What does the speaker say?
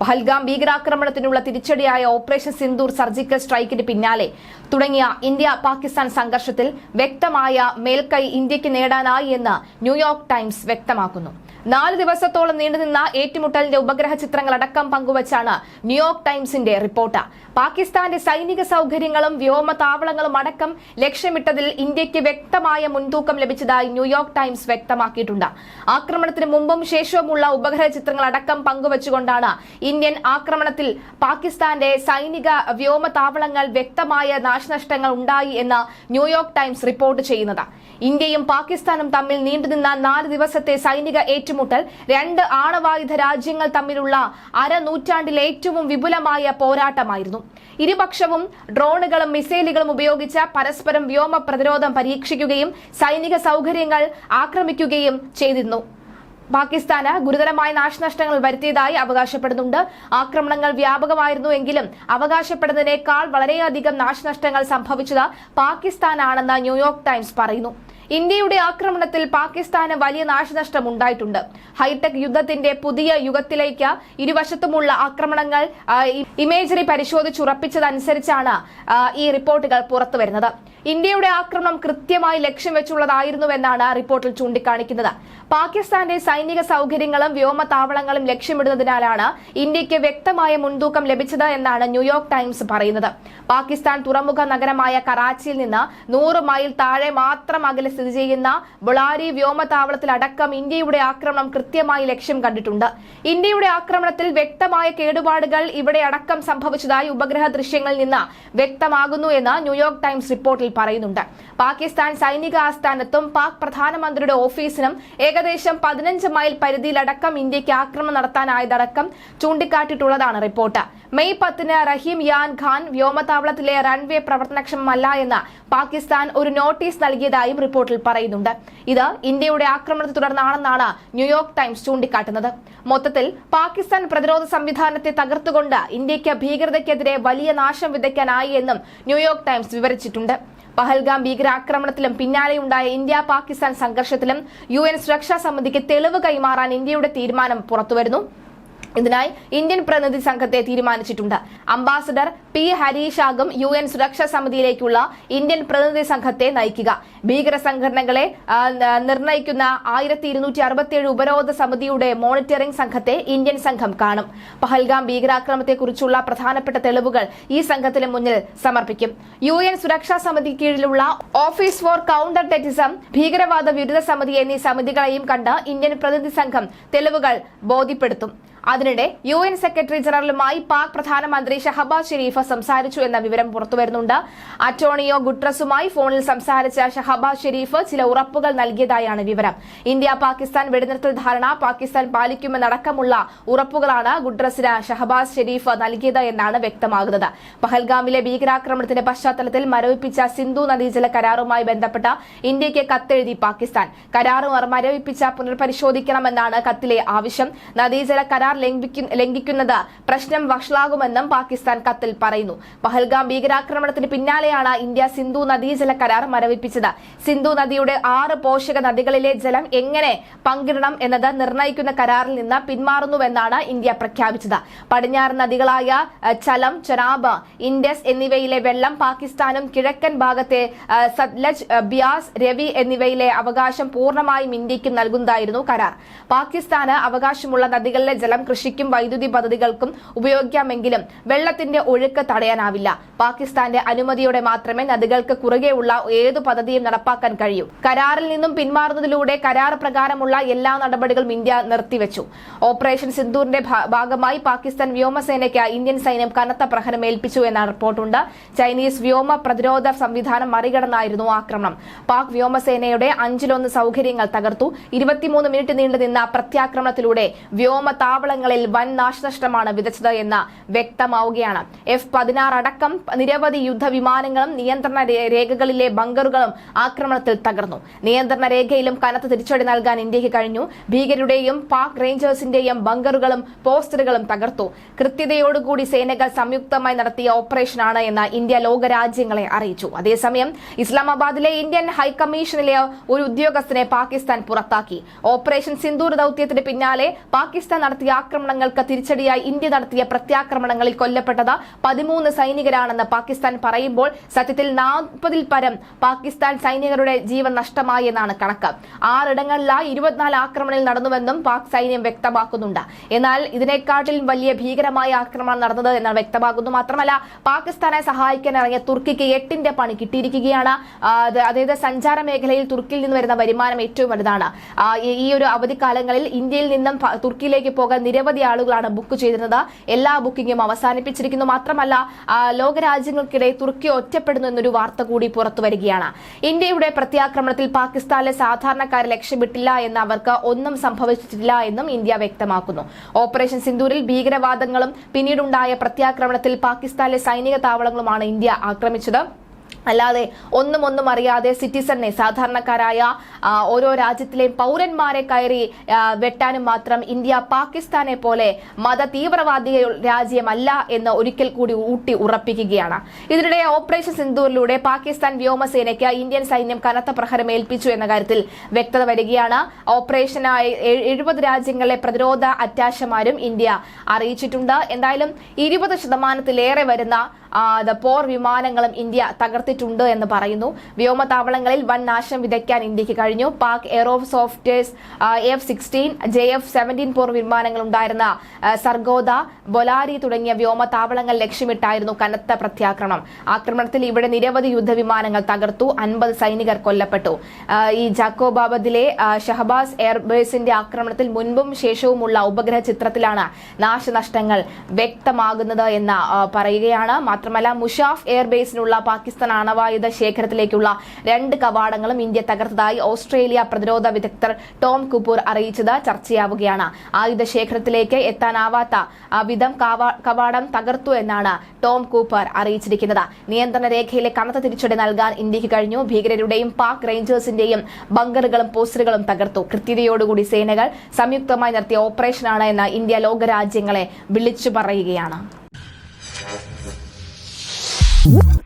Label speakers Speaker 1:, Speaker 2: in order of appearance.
Speaker 1: പഹൽഗാം ഭീകരാക്രമണത്തിനുള്ള തിരിച്ചടിയായ operation Sindoor surgical സ്ട്രൈക്കിന് പിന്നാലെ തുടങ്ങിയ ഇന്ത്യ പാകിസ്ഥാൻ സംഘർഷത്തിൽ വ്യക്തമായ മേൽക്കൈ ഇന്ത്യയ്ക്ക് നേടാനായി എന്ന് ന്യൂയോർക്ക് ടൈംസ് വ്യക്തമാക്കുന്നു നാല് ദിവസത്തോളം നീണ്ടുനിന്ന ഏറ്റുമുട്ടലിന്റെ ഉപഗ്രഹ ചിത്രങ്ങളടക്കം പങ്കുവച്ചാണ് ന്യൂയോർക്ക് ടൈംസിന്റെ റിപ്പോർട്ട്. പാകിസ്ഥാന്റെ സൈനിക സൗകര്യങ്ങളും വ്യോമ താവളങ്ങളും അടക്കം ലക്ഷ്യമിട്ടതിൽ ഇന്ത്യയ്ക്ക് വ്യക്തമായ മുൻതൂക്കം ലഭിച്ചതായി ന്യൂയോർക്ക് ടൈംസ് വ്യക്തമാക്കിയിട്ടുണ്ട്. ആക്രമണത്തിന് മുമ്പും ശേഷവുമുള്ള ഉപഗ്രഹ ചിത്രങ്ങൾ അടക്കം പങ്കുവച്ചുകൊണ്ടാണ് ഇന്ത്യൻ ആക്രമണത്തിൽ പാകിസ്ഥാന്റെ സൈനിക വ്യോമ താവളങ്ങൾ വ്യക്തമായ നാശനഷ്ടങ്ങൾ ഉണ്ടായി എന്ന് ന്യൂയോർക്ക് ടൈംസ് റിപ്പോർട്ട് ചെയ്യുന്നത്. ഇന്ത്യയും പാകിസ്ഥാനും തമ്മിൽ നീണ്ടുനിന്ന നാല് ദിവസത്തെ സൈനിക ഏറ്റുമുട്ടൽ. രണ്ട് ആണവായുധ രാജ്യങ്ങൾ തമ്മിലുള്ള അരനൂറ്റാണ്ടിലെ ഏറ്റവും വിപുലമായ പോരാട്ടമായിരുന്നു. ഇരുപക്ഷവും ഡ്രോണുകളും മിസൈലുകളും ഉപയോഗിച്ച് പരസ്പരം വ്യോമ പ്രതിരോധം പരീക്ഷിക്കുകയും സൈനിക സൗകര്യങ്ങൾ ആക്രമിക്കുകയും ചെയ്തിരുന്നു. പാകിസ്ഥാന് ഗുരുതരമായ നാശനഷ്ടങ്ങൾ വരുത്തിയതായി അവകാശപ്പെടുന്നുണ്ട്. ആക്രമണങ്ങൾ വ്യാപകമായിരുന്നു എങ്കിലും അവകാശപ്പെടുന്നതിനേക്കാൾ വളരെയധികം നാശനഷ്ടങ്ങൾ സംഭവിച്ചത് പാകിസ്ഥാനാണെന്ന് ന്യൂയോർക്ക് ടൈംസ് പറയുന്നു. ഇന്ത്യയുടെ ആക്രമണത്തിൽ പാകിസ്ഥാന് വലിയ നാശനഷ്ടം ഉണ്ടായിട്ടുണ്ട് ഹൈടെക് യുദ്ധത്തിന്റെ പുതിയ യുഗത്തിലേക്ക് ഇരുവശത്തുമുള്ള ആക്രമണങ്ങൾ ഇമേജറി പരിശോധിച്ചുറപ്പിച്ചതനുസരിച്ചാണ് ഈ റിപ്പോർട്ടുകൾ പുറത്തുവരുന്നത്. ഇന്ത്യയുടെ ആക്രമണം കൃത്യമായി ലക്ഷ്യം വെച്ചുള്ളതായിരുന്നുവെന്നാണ് റിപ്പോർട്ടിൽ ചൂണ്ടിക്കാണിക്കുന്നത്. പാകിസ്ഥാന്റെ സൈനിക സൗകര്യങ്ങളും വ്യോമതാവളങ്ങളും ലക്ഷ്യമിടുന്നതിനാലാണ് ഇന്ത്യയ്ക്ക് വ്യക്തമായ മുൻതൂക്കം ലഭിച്ചത് എന്നാണ് ന്യൂയോർക്ക് ടൈംസ് പറയുന്നത്. പാകിസ്ഥാൻ തുറമുഖ നഗരമായ കറാച്ചിയിൽ നിന്ന് നൂറ് മൈൽ താഴെ മാത്രം അകലെ സ്ഥിതി ചെയ്യുന്ന ബുളാരി വ്യോമതാവളത്തിലടക്കം ഇന്ത്യയുടെ ആക്രമണം കൃത്യമായി ലക്ഷ്യം കണ്ടിട്ടുണ്ട്. ഇന്ത്യയുടെ ആക്രമണത്തിൽ വ്യക്തമായ കേടുപാടുകൾ ഇവിടെ അടക്കം സംഭവിച്ചതായി ഉപഗ്രഹ ദൃശ്യങ്ങളിൽ നിന്ന് വ്യക്തമാകുന്നു എന്ന് ന്യൂയോർക്ക് ടൈംസ് റിപ്പോർട്ടിൽ പറയുന്നുണ്ട്. പാകിസ്ഥാൻ സൈനിക ആസ്ഥാനത്തും പാക് പ്രധാനമന്ത്രിയുടെ ഓഫീസിനും ഏകദേശം പതിനഞ്ച് മൈൽ പരിധിയിലടക്കം ഇന്ത്യയ്ക്ക് ആക്രമണം നടത്താനായതടക്കം ചൂണ്ടിക്കാട്ടിയിട്ടുള്ളതാണ് റിപ്പോർട്ട്. മെയ് പത്തിന് റഹീം യാൻ ഖാൻ വ്യോമതാവളത്തിലെ റൺവേ പ്രവർത്തനക്ഷമമല്ല എന്ന് പാകിസ്ഥാൻ ഒരു നോട്ടീസ് നൽകിയതായും റിപ്പോർട്ടിൽ പറയുന്നുണ്ട്. ഇത് ഇന്ത്യയുടെ ആക്രമണത്തെ തുടർന്നാണെന്നാണ് ന്യൂയോർക്ക് ടൈംസ് ചൂണ്ടിക്കാട്ടുന്നത്. മൊത്തത്തിൽ പാകിസ്ഥാൻ പ്രതിരോധ സംവിധാനത്തെ തകർത്തുകൊണ്ട് ഇന്ത്യയ്ക്ക് ഭീകരതയ്ക്കെതിരെ വലിയ നാശം വിതയ്ക്കാനായി എന്നും ന്യൂയോർക്ക് ടൈംസ് വിവരിച്ചിട്ടുണ്ട്. പഹൽഗാം ഭീകരാക്രമണത്തിലും പിന്നാലെയുണ്ടായ ഇന്ത്യ പാകിസ്ഥാൻ സംഘർഷത്തിലും യു എൻ സുരക്ഷാ സമിതിക്ക് തെളിവ് കൈമാറാൻ ഇന്ത്യയുടെ തീരുമാനം പുറത്തുവരുന്നു. ഇതിനായി ഇന്ത്യൻ പ്രതിനിധി സംഘത്തെ തീരുമാനിച്ചിട്ടുണ്ട്. അംബാസഡർ പി ഹരീഷാകും യു എൻ സുരക്ഷാ സമിതിയിലേക്കുള്ള ഇന്ത്യൻ പ്രതിനിധി സംഘത്തെ നയിക്കുക. ഭീകര സംഘടനകളെ നിർണയിക്കുന്ന ആയിരത്തി ഇരുന്നൂറ്റി അറുപത്തിയേഴ് ഉപരോധ സമിതിയുടെ മോണിറ്ററിംഗ് സംഘത്തെ ഇന്ത്യൻ സംഘം കാണും. പഹൽഗാം ഭീകരാക്രമണത്തെക്കുറിച്ചുള്ള പ്രധാനപ്പെട്ട തെളിവുകൾ ഈ സംഘത്തിന് മുന്നിൽ സമർപ്പിക്കും. യു എൻ സുരക്ഷാ സമിതി കീഴിലുള്ള ഓഫീസ് ഫോർ കൌണ്ടർ ടെറ്റിസം ഭീകരവാദ വിരുദ്ധ സമിതി എന്നീ സമിതികളെയും കണ്ട് ഇന്ത്യൻ പ്രതിനിധി സംഘം തെളിവുകൾ ബോധ്യപ്പെടുത്തും. അതിനിടെ യു എൻ സെക്രട്ടറി ജനറലുമായി പാക് പ്രധാനമന്ത്രി ഷഹബാസ് ഷെരീഫ് സംസാരിച്ചു എന്ന വിവരം പുറത്തുവരുന്നുണ്ട്. അറ്റോണിയോ ഗുട്രസുമായി ഫോണിൽ സംസാരിച്ച ഷഹബാസ് ഷെരീഫ് ചില ഉറപ്പുകൾ നൽകിയതായാണ് വിവരം. ഇന്ത്യ പാകിസ്ഥാൻ വെടിനിർത്തൽ ധാരണ പാകിസ്ഥാൻ പാലിക്കുമെന്നടക്കമുള്ള ഉറപ്പുകളാണ് ഗുട്രസിന് ഷഹബാസ് ഷെരീഫ് നൽകിയത് എന്നാണ് വ്യക്തമാകുന്നത്. പഹൽഗാമിലെ ഭീകരാക്രമണത്തിന്റെ പശ്ചാത്തലത്തിൽ മരവിപ്പിച്ച സിന്ധു നദീജല കരാറുമായി ബന്ധപ്പെട്ട ഇന്ത്യയ്ക്ക് കത്തെഴുതി പാകിസ്ഥാൻ. കരാറ് മരവിപ്പിച്ച പുനർപരിശോധിക്കണമെന്നാണ് കത്തിലെ ആവശ്യം. നദീജല കരാർ ലംഘിക്കു- ലംഘിക്കുന്നത് പ്രശ്നം വഷളാകുമെന്നും പാകിസ്ഥാൻ കത്തിൽ പറയുന്നു. പഹൽഗാം ഭീകരാക്രമണത്തിന് പിന്നാലെയാണ് ഇന്ത്യ സിന്ധു നദീജല കരാർ മരവിപ്പിച്ചത്. സിന്ധു നദിയുടെ ആറ് പോഷക നദികളിലെ ജലം എങ്ങനെ പങ്കിടണം എന്നത് നിർണയിക്കുന്ന കരാറിൽ നിന്ന് പിന്മാറുന്നുവെന്നാണ് ഇന്ത്യ പ്രഖ്യാപിച്ചത്. പടിഞ്ഞാറ് നദികളായ ചലം ചനാബ് ഇൻഡസ് എന്നിവയിലെ വെള്ളം പാകിസ്ഥാനും കിഴക്കൻ ഭാഗത്തെ സത്ലജ് ബ്യാസ് രവി എന്നിവയിലെ അവകാശം പൂർണമായും ഇന്ത്യക്കും നൽകുന്നതായിരുന്നു കരാർ. പാകിസ്ഥാന് അവകാശമുള്ള നദികളിലെ ജലം കൃഷിക്കും വൈദ്യുതി പദ്ധതികൾക്കും ഉപയോഗിക്കാമെങ്കിലും വെള്ളത്തിന്റെ ഒഴുക്ക് തടയാനാവില്ല. പാകിസ്ഥാന്റെ അനുമതിയോടെ മാത്രമേ നദികൾക്ക് കുറുകെയുള്ള ഏതു പദ്ധതിയും നടപ്പാക്കാൻ കഴിയൂ. കരാറിൽ നിന്നും പിന്മാറുന്നതിലൂടെ കരാർ പ്രകാരമുള്ള എല്ലാ നടപടികളും ഇന്ത്യ നിർത്തിവെച്ചു. ഓപ്പറേഷൻ സിന്ദൂറിന്റെ ഭാഗമായി പാകിസ്ഥാൻ വ്യോമസേനയ്ക്ക് ഇന്ത്യൻ സൈന്യം കനത്ത പ്രഹരം ഏൽപ്പിച്ചു എന്ന റിപ്പോർട്ടുണ്ട്. ചൈനീസ് വ്യോമ പ്രതിരോധ സംവിധാനം മറികടന്നായിരുന്നു ആക്രമണം. പാക് വ്യോമസേനയുടെ അഞ്ചിലൊന്ന് സൗകര്യങ്ങൾ തകർത്തു. ഇരുപത്തിമൂന്ന് മിനിറ്റ് നീണ്ടുനിന്ന പ്രത്യാക്രമണത്തിലൂടെ വ്യോമ താവളങ്ങളിൽ വൻ നാശനഷ്ടമാണ് വിതച്ചത് എന്ന് വ്യക്തമാവുകയാണ്. എഫ് പതിനാറ് അടക്കം നിരവധി യുദ്ധവിമാനങ്ങളും നിയന്ത്രണ രേഖകളിലെ ബങ്കറുകളും ആക്രമണത്തിൽ തകർന്നു. നിയന്ത്രണ രേഖയിലും കനത്ത തിരിച്ചടി നൽകാൻ ഇന്ത്യയ്ക്ക് കഴിഞ്ഞു. ഭീകരരുടെയും പാക് റേഞ്ചേഴ്സിന്റെയും ബങ്കറുകളും പോസ്റ്ററുകളും തകർത്തു. കൃത്യതയോടുകൂടി സേനകൾ സംയുക്തമായി നടത്തിയ ഓപ്പറേഷനാണ് എന്ന് ഇന്ത്യ ലോകരാജ്യങ്ങളെ അറിയിച്ചു. അതേസമയം ഇസ്ലാമാബാദിലെ ഇന്ത്യൻ ഹൈക്കമ്മീഷനിലെ ഒരു ഉദ്യോഗസ്ഥനെ പാകിസ്ഥാൻ പുറത്താക്കി. ഓപ്പറേഷൻ സിന്ദൂർ ദൌത്യത്തിന് പിന്നാലെ പാകിസ്ഥാൻ നടത്തിയ ആക്രമണങ്ങൾക്ക് തിരിച്ചടിയായി ഇന്ത്യ നടത്തിയ പ്രത്യാക്രമണങ്ങളിൽ കൊല്ലപ്പെട്ടത് പതിമൂന്ന് സൈനികരാണെന്ന് പാകിസ്ഥാൻ പറയുമ്പോൾ സത്യത്തിൽ നാൽപ്പതിൽ പരം പാകിസ്ഥാൻ സൈനികരുടെ ജീവൻ നഷ്ടമായി എന്നാണ് കണക്ക്. ആറിടങ്ങളിലായി ഇരുപത്തിനാല് ആക്രമണങ്ങൾ നടന്നുവെന്നും പാക് സൈന്യം വ്യക്തമാക്കുന്നുണ്ട്. എന്നാൽ ഇതിനെക്കാട്ടിലും വലിയ ഭീകരമായ ആക്രമണം നടന്നത് എന്നാണ് വ്യക്തമാക്കുന്നു മാത്രമല്ല പാകിസ്ഥാനെ സഹായിക്കാൻ ഇറങ്ങിയ തുർക്കിക്ക് എട്ടിന്റെ പണി കിട്ടിയിരിക്കുകയാണ്. അതായത് സഞ്ചാര മേഖലയിൽ തുർക്കിയിൽ നിന്ന് വരുന്ന വരുമാനം ഏറ്റവും വലുതാണ്. ഈ- ഒരു അവധിക്കാലങ്ങളിൽ ഇന്ത്യയിൽ നിന്നും തുർക്കിയിലേക്ക് പോകാൻ നിരവധി ആളുകളാണ് ബുക്ക് ചെയ്തിരുന്നത്. എല്ലാ ബുക്കിങ്ങും അവസാനിപ്പിച്ചിരിക്കുന്നു. മാത്രമല്ല ലോകരാജ്യങ്ങൾക്കിടെ തുർക്കി ഒറ്റപ്പെടുന്നു എന്നൊരു വാർത്ത കൂടി പുറത്തു വരികയാണ്. ഇന്ത്യയുടെ പ്രത്യാക്രമണത്തിൽ പാകിസ്ഥാനിലെ സാധാരണക്കാരെ ലക്ഷ്യമിട്ടില്ല എന്ന് അവർക്ക് ഒന്നും സംഭവിച്ചിട്ടില്ല എന്നും ഇന്ത്യ വ്യക്തമാക്കുന്നു. ഓപ്പറേഷൻ സിന്ദൂരിൽ ഭീകരവാദങ്ങളും പിന്നീടുണ്ടായ പ്രത്യാക്രമണത്തിൽ പാകിസ്ഥാനിലെ സൈനിക താവളങ്ങളുമാണ് ഇന്ത്യ ആക്രമിച്ചത്. അല്ലാതെ ഒന്നും ഒന്നും അറിയാതെ സിറ്റിസനെ സാധാരണക്കാരായ ഓരോ രാജ്യത്തിലെയും പൗരന്മാരെ കയറി വെട്ടാനും മാത്രം ഇന്ത്യ പാകിസ്ഥാനെ പോലെ മത തീവ്രവാദി രാജ്യമല്ല എന്ന് ഒരിക്കൽ കൂടി ഊട്ടി ഉറപ്പിക്കുകയാണ്. ഇതിനിടെ ഓപ്പറേഷൻ സിന്ധൂരിലൂടെ പാകിസ്ഥാൻ വ്യോമസേനയ്ക്ക് ഇന്ത്യൻ സൈന്യം കനത്ത പ്രഹരം ഏൽപ്പിച്ചു എന്ന കാര്യത്തിൽ വ്യക്തത വരികയാണ്. ഓപ്പറേഷനായി എഴുപത് രാജ്യങ്ങളിലെ പ്രതിരോധ അറ്റാശമാരും ഇന്ത്യ അറിയിച്ചിട്ടുണ്ട്. എന്തായാലും ഇരുപത് ശതമാനത്തിലേറെ വരുന്ന പോർ വിമാനങ്ങളും ഇന്ത്യ തകർത്തിട്ടുണ്ട് എന്ന് പറയുന്നു. വ്യോമതാവളങ്ങളിൽ വൻ നാശം വിതയ്ക്കാൻ ഇന്ത്യയ്ക്ക് കഴിഞ്ഞു. പാക് എയറോ softwares F sixteen J F seventeen പോർ വിമാനങ്ങൾ ഉണ്ടായിരുന്ന സർഗോദ ബൊലാരി തുടങ്ങിയ വ്യോമതാവളങ്ങൾ ലക്ഷ്യമിട്ടായിരുന്നു കനത്ത പ്രത്യാക്രമണം. ആക്രമണത്തിൽ ഇവിടെ നിരവധി യുദ്ധവിമാനങ്ങൾ തകർത്തു. അൻപത് സൈനികർ കൊല്ലപ്പെട്ടു. ഈ ജാക്കോബാബദിലെ ഷഹബാസ് എയർബേസിന്റെ ആക്രമണത്തിൽ മുൻപും ശേഷവുമുള്ള ഉപഗ്രഹ ചിത്രത്തിലാണ് നാശനഷ്ടങ്ങൾ വ്യക്തമാകുന്നത് എന്ന് പറയുകയാണ്. മാത്രമല്ല മുഷാഫ് എയർബേസിനുള്ള പാകിസ്ഥാൻ ആണവായുധ ശേഖരത്തിലേക്കുള്ള രണ്ട് കവാടങ്ങളും ഇന്ത്യ തകർത്തതായി ഓസ്ട്രേലിയ പ്രതിരോധ വിദഗ്ധർ ടോം കുപൂർ അറിയിച്ചത് ചർച്ചയാവുകയാണ്. ആയുധ ശേഖരത്തിലേക്ക് എത്താനാവാത്ത വിധം കവാടം തകർത്തു എന്നാണ് ടോം കൂപ്പർ അറിയിച്ചിരിക്കുന്നത്. നിയന്ത്രണ രേഖയിലെ കനത്ത തിരിച്ചടി നൽകാൻ ഇന്ത്യയ്ക്ക് കഴിഞ്ഞു. ഭീകരരുടെയും പാക് റേഞ്ചേഴ്സിന്റെയും ബങ്കറുകളും പോസ്റ്ററുകളും തകർത്തു. കൃത്യതയോടുകൂടി സേനകൾ സംയുക്തമായി നടത്തിയ ഓപ്പറേഷനാണ് എന്ന് ഇന്ത്യ ലോകരാജ്യങ്ങളെ വിളിച്ചു പറയുകയാണ്. Woo!